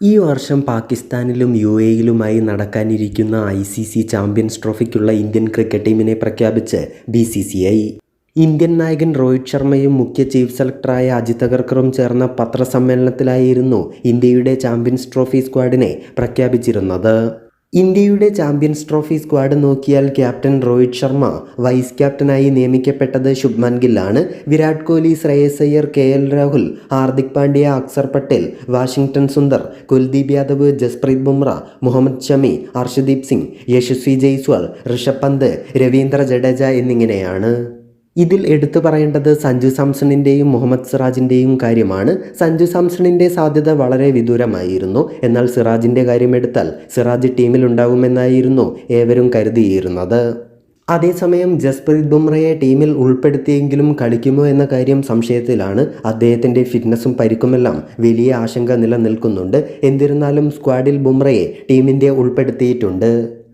ഈ വർഷം പാകിസ്ഥാനിലും യു എയിലുമായി നടക്കാനിരിക്കുന്ന ഐ സി സി ചാമ്പ്യൻസ് ട്രോഫിക്കുള്ള ഇന്ത്യൻ ക്രിക്കറ്റ് ടീമിനെ പ്രഖ്യാപിച്ച് B C C I. Indian നായകൻ രോഹിത് ശർമ്മയും മുഖ്യ ചീഫ് സെലക്ടറായ അജിത് അഗർക്കറും ചേർന്ന പത്രസമ്മേളനത്തിലായിരുന്നു ഇന്ത്യയുടെ ചാമ്പ്യൻസ് ട്രോഫി സ്ക്വാഡിനെ പ്രഖ്യാപിച്ചിരുന്നത്. ഇന്ത്യയുടെ ചാമ്പ്യൻസ് ട്രോഫി സ്ക്വാഡ് നോക്കിയാൽ ക്യാപ്റ്റൻ രോഹിത് ശർമ്മ വൈസ് ക്യാപ്റ്റനായി നിയമിക്കപ്പെട്ടത് Shubman ഗില്ലാണ്. Virat Kohli Shreyas Iyer K L Rahul Hardik Pandya Axar Patel Washington Sundar Kuldeep Yadav Jasprit Bumrah Mohammed Shami Arshdeep Singh Yashasvi Jaiswal Rishabh Pant Ravindra Jadeja എന്നിങ്ങനെയാണ്. ഇതിൽ എടുത്തു പറയേണ്ടത് സഞ്ജു സാംസണിന്റെയും മുഹമ്മദ് സിറാജിന്റെയും കാര്യമാണ്. സഞ്ജു സാംസണിന്റെ സാധ്യത വളരെ വിദൂരമായിരുന്നു. എന്നാൽ സിറാജിന്റെ കാര്യമെടുത്താൽ സിറാജ് ടീമിലുണ്ടാകുമെന്നായിരുന്നു ഏവരും കരുതിയിരുന്നത്. അതേസമയം ജസ്പ്രീത് ബുംറയെ ടീമിൽ ഉൾപ്പെടുത്തിയെങ്കിലും കളിക്കുമോ എന്ന കാര്യം സംശയത്തിലാണ്. അദ്ദേഹത്തിന്റെ ഫിറ്റ്നസ്സും പരിക്കുമെല്ലാം വലിയ ആശങ്ക നിലനിൽക്കുന്നുണ്ട്. എന്നിരുന്നാലും സ്ക്വാഡിൽ ബുംറയെ ടീമിന്റെ ഉൾപ്പെടുത്തിയിട്ടുണ്ട്.